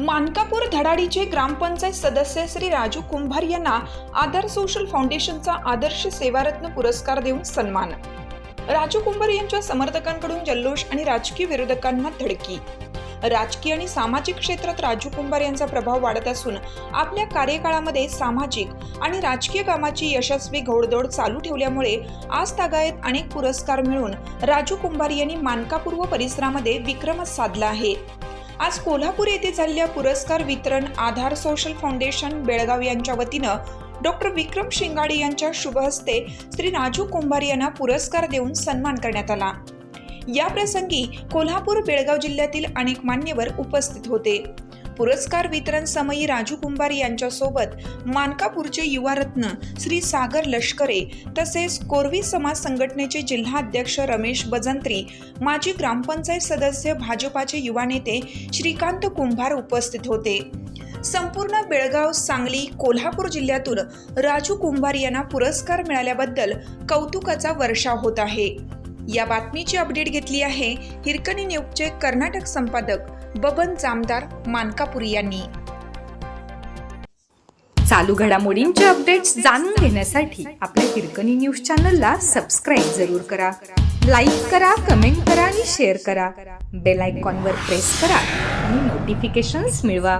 मानकापूर धडाडीचे ग्रामपंचायत सदस्य श्री राजू कुंभार यांना आदर सोशल फाउंडेशनचा आदर्श सेवारत्न पुरस्कार देऊन सन्मान. राजू कुंभार यांच्या समर्थकांकडून जल्लोष आणि राजकीय विरोधकांना धडकी. राजकीय आणि सामाजिक क्षेत्रात राजू कुंभार यांचा प्रभाव वाढत असून आपल्या कार्यकाळामध्ये सामाजिक आणि राजकीय कामाची यशस्वी घोडदौड चालू ठेवल्यामुळे आज तागायत अनेक पुरस्कार मिळून राजू कुंभार यांनी मानकापूर्व परिसरामध्ये विक्रमच साधला आहे. आज कोल्हापूर येथे झालेल्या पुरस्कार वितरण आधार सोशल फाउंडेशन बेळगाव यांच्या वतीनं डॉक्टर विक्रम शिंगाडे यांच्या शुभहस्ते श्री राजू कुंभार यांना पुरस्कार देऊन सन्मान करण्यात आला. या प्रसंगी कोल्हापूर बेळगाव जिल्ह्यातील अनेक मान्यवर उपस्थित होते. पुरस्कार वितरण समयी राजू कुंभार यांच्यासोबत मानकापूरचे युवा रत्न श्री सागर लष्करे तसेच कोरवी समाज संघटनेचे जिल्हाध्यक्ष रमेश बजंत्री माजी ग्रामपंचायत सदस्य भाजपाचे युवा नेते श्रीकांत कुंभार उपस्थित होते. संपूर्ण बेळगाव सांगली कोल्हापूर जिल्ह्यातून राजू कुंभार यांना पुरस्कार मिळाल्याबद्दल कौतुकाचा वर्षाव होत आहे. या बातमीची अपडेट घेतली आहे हिरकणी न्यूजचे कर्नाटक संपादक बबन जामदार मानकापुरी यांनी. चालू घडामोडींचे अपडेट्स जाणून घेण्यासाठी आपल्या हिरकणी न्यूज चॅनलला सबस्क्राईब जरूर करा. लाईक करा कमेंट करा आणि शेअर करा. बेल आयकॉनवर प्रेस करा आणि नोटिफिकेशन्स मिळवा.